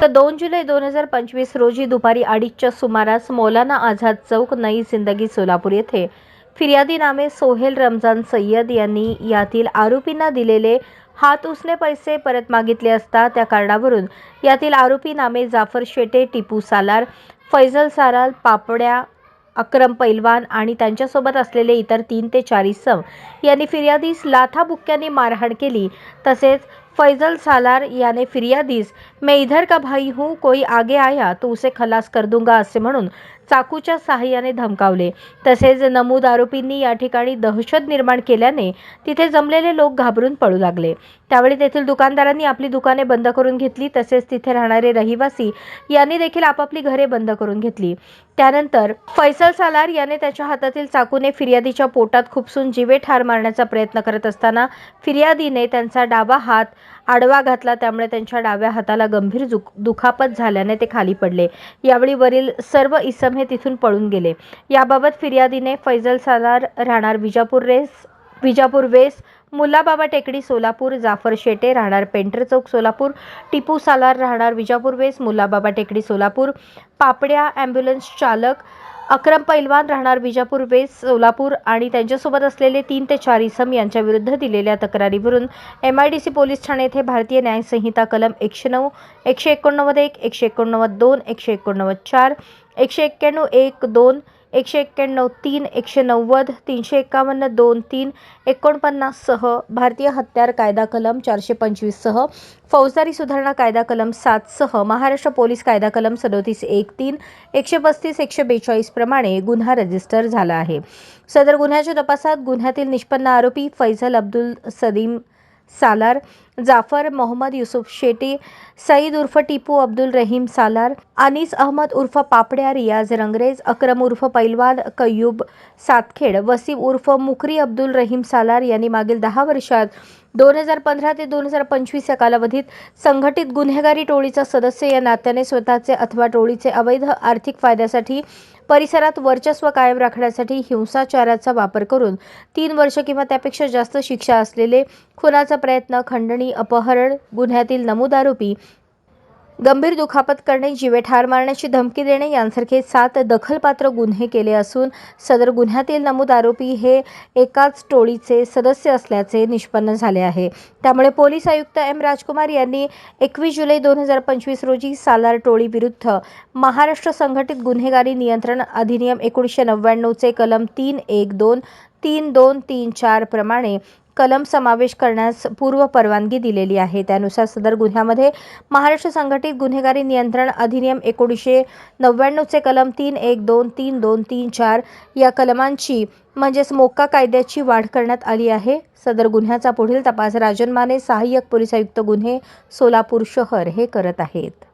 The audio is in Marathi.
तर दोन जुलै दोन हजार पंचवीस रोजी दुपारी अडीचच्या सुमारास मौलाना आझाद चौक नई जिंदगी सोलापूर येथे फिर्यादी नामे सोहेल रमजान सय्यद यांनी यातील आरोपींना दिलेले हात उसने पैसे परत मागितले असता त्या कारणावरून यातील आरोपी नामे जाफर शेटे टिपू सालार फैजल साराल पापड्या अक्रम पैलवान आणि त्यांच्यासोबत असलेले इतर तीन ते चार इसम यांनी फिर्यादीस लाथाबुक्क्यांनी मारहाण केली. तसेच फैजल सालार याने फिर्यादीस मैं इधर का भाई हूँ कोई आगे आया तो उसे खलास कर दूंगा असे म्हणून चाकूच्या सहाय्याने धमकावले. तसेच नमूद आरोपींनी या ठिकाणी दहशत निर्माण केल्याने तिथे जमलेले लोक घाबरून पळू लागले. त्यावेळी तेथील दुकानदारांनी आपली दुकाने बंद करून घेतली तसेच तिथे राहणारे रहिवासी यांनी देखील आपापली घरे बंद करून घेतली. त्यानंतर फैसल सालार याने त्याच्या हातातील चाकूने फिर्यादीच्या पोटात खुपसून जीवे ठार मारण्याचा प्रयत्न करत असताना फिर्यादीने त्यांचा डावा हात आडवा घातला त्यामुळे त्यांच्या डाव्या हाताला गंभीर दुख दुखापत झाल्याने ते खाली पडले. यावेळी वरील सर्व इसम हे तिथून पळून गेले. याबाबत फिर्यादीने फैजल सालार राहणार विजापूर रेस विजापूर वेस मुल्लाबाबा टेकडी सोलापूर जाफर शेटे राहणार पेंटर चौक सोलापूर टिपू सालार राहणार विजापूर वेस मुल्लाबाबा टेकडी सोलापूर पापड्या ॲम्ब्युलन्स चालक अक्रम पैलवान राहणार विजापूर वेस सोलापूर आणि त्यांच्यासोबत असलेले तीन ते चार इसम यांच्या विरुद्ध दिलेल्या तक्रारीवरून M I D C police Thane येथे भारतीय न्यायसंहिता कलम एकशे नऊ एकशे एकोणनव्वद एक एकशे एकोणनव्वद दोन एकशे एकोणनव्वद चार एकशे एक्क्याण्णव एक दोन एकशे एक्क्याण्णव तीन एकशे नव्वद तीनशे एकावन्न दोन तीन एकोणपन्नाससह भारतीय हत्यार कायदा कलम चारशे पंचवीससह फौजदारी सुधारणा कायदा कलम सातसह महाराष्ट्र पोलीस कायदा कलम सदोतीस एक तीन एकशे पस्तीस एकशे बेचाळीस प्रमाणे गुन्हा रजिस्टर झाला आहे. सदर गुन्ह्याच्या तपासात गुन्ह्यातील निष्पन्न आरोपी फैझल अब्दुल सदीम सालार जाफर मोहम्मद युसुफ शेटी सईद उर्फ टिपू अब्दुल रहीम सालार अनिस अहमद उर्फ पापड्या रियाज रंगरेज अक्रम उर्फ पैलवान कय्यूब सातखेड वसीम उर्फ मुकरी अब्दुल रहीम सालार यांनी मागील दहा वर्षात दोन हजार पंधरा ते दोन हजार पंचवीस या कालावधीत संघटित गुन्हेगारी टोळीचा सदस्य या नात्याने स्वतःचे अथवा टोळीचे अवैध आर्थिक फायद्यासाठी परिसरात वर्चस्व कायम राखण्यासाठी हिंसाचाराचा वापर करून तीन वर्ष किंवा त्यापेक्षा जास्त शिक्षा असलेले खुनाचा प्रयत्न खंडणी अपहरण गुन्ह्यातील नमूद आरोपी गंभीर दुखापत करणे जीवे ठार मारण्याची धमकी देणे यांसारखे सात दखलपात्र गुन्हे केले असून सदर गुन्ह्यातील नमूद आरोपी हे एकाच टोळीचे सदस्य असल्याचे निष्पन्न झाले आहे. त्यामुळे पोलीस आयुक्त एम राजकुमार यांनी एकवीस जुलै दोन हजार पंचवीस रोजी सालार टोळी विरुद्ध महाराष्ट्र संघटित गुन्हेगारी नियंत्रण अधिनियम एकोणीसशे नव्याण्णवचे कलम तीन एक दोन तीन दोन तीन चार प्रमाणे कलम समावेश करण्यास पूर्व परवानगी दिलेली आहे. त्यानुसार सदर गुन्ह्यामध्ये महाराष्ट्र संघटित गुन्हेगारी नियंत्रण अधिनियम एकोणीसशे नव्याण्णवचे कलम तीन एक दोन तीन दोन तीन चार या कलमांची म्हणजेच मोक्का कायद्याची वाढ करण्यात आली आहे. सदर गुन्ह्याचा पुढील तपास राजन माने सहाय्यक पोलीस आयुक्त गुन्हे सोलापूर शहर हे करत आहेत.